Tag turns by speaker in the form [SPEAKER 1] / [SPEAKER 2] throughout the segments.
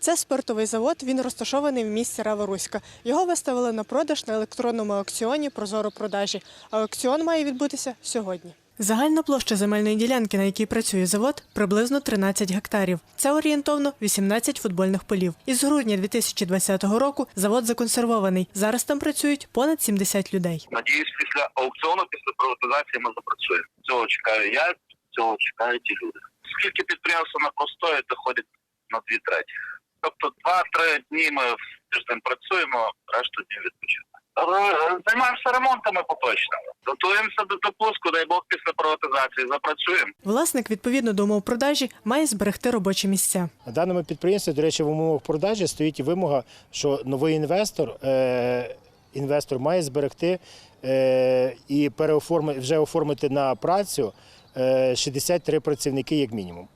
[SPEAKER 1] Це спиртовий завод. Він розташований в місті Раворуська. Його виставили на продаж на електронному аукціоні Прозоро продажі. Аукціон має відбутися сьогодні. Загальна площа земельної ділянки, на якій працює завод, приблизно 13 гектарів. Це орієнтовно 18 футбольних полів. Із грудня 2020 року завод законсервований. Зараз там працюють понад 70 людей.
[SPEAKER 2] Надіюсь, після аукціону, після приватизації ми запрацюємо. Цього чекаю я, цього чекають і люди. Скільки підприємства на простої доходять на дві треті. Тобто два-три дні ми в тиждень працюємо, решту днів відпочинку. Займаємося ремонтами поточними. Готуємося до допуску, дай Бог після приватизації запрацюємо.
[SPEAKER 1] Власник, відповідно до умов продажі, має зберегти робочі місця.
[SPEAKER 3] На даному підприємстві, до речі, в умовах продажі стоїть і вимога, що новий інвестор, е, інвестор має зберегти е, і переоформити, вже оформити на працю е, 63 працівники як мінімум.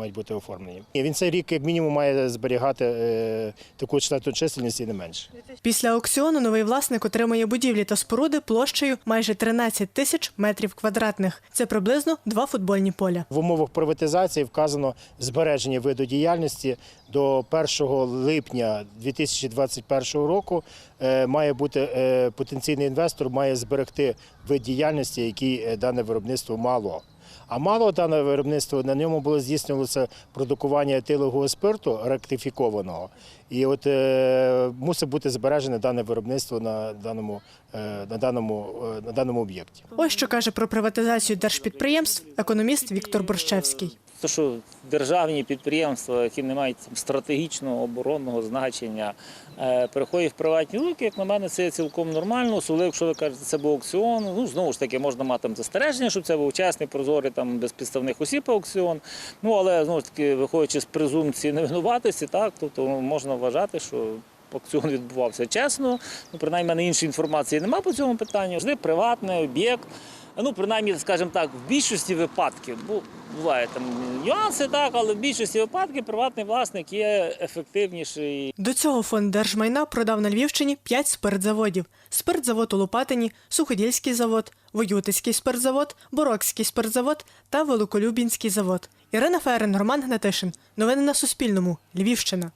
[SPEAKER 3] Мають бути оформлені. І він цей рік як мінімум має зберігати е, таку штатну чисельність і не менше.
[SPEAKER 1] Після аукціону новий власник отримає будівлі та споруди площею майже 13 тисяч метрів квадратних. Це приблизно два футбольні поля.
[SPEAKER 3] В умовах приватизації вказано збереження виду діяльності до 1 липня 2021 року. е, Має бути е, потенційний інвестор має зберегти вид діяльності, який дане виробництво мало. А мало дане виробництво на ньому було здійснювалося продукування етилового спирту ректифікованого. І от е, мусить бути збережене дане виробництво на даному, е, на даному, е, на даному об'єкті.
[SPEAKER 1] Ось що каже про приватизацію держпідприємств економіст Віктор Борщевський.
[SPEAKER 4] То, що державні підприємства, які не мають там, стратегічного оборонного значення, е, переходять в приватні руки, як на мене, це цілком нормально, особливо, якщо ви кажете, це був аукціон. Ну, знову ж таки, можна мати там застереження, щоб це був чесний, прозорий, там, без підставних осіб аукціон. Ну, але, знову ж таки, виходячи з презумпції невинуватості, так, тобто можна вважати, що аукціон відбувався чесно. Ну, принаймні, мене іншої інформації немає по цьому питанню. Завжди приватний об'єкт. Ну, принаймні, скажімо так, в більшості випадків, бу- буває там нюанси, так, але в більшості випадків приватний власник є ефективніший.
[SPEAKER 1] До цього фонд держмайна продав на Львівщині 5 спиртзаводів: спиртзавод у Лопатині, Суходільський завод, Воютицький спиртзавод, Борокський спиртзавод та Великолюбінський завод. Ірина Ферен, Роман Гнатишин. Новини на Суспільному. Львівщина.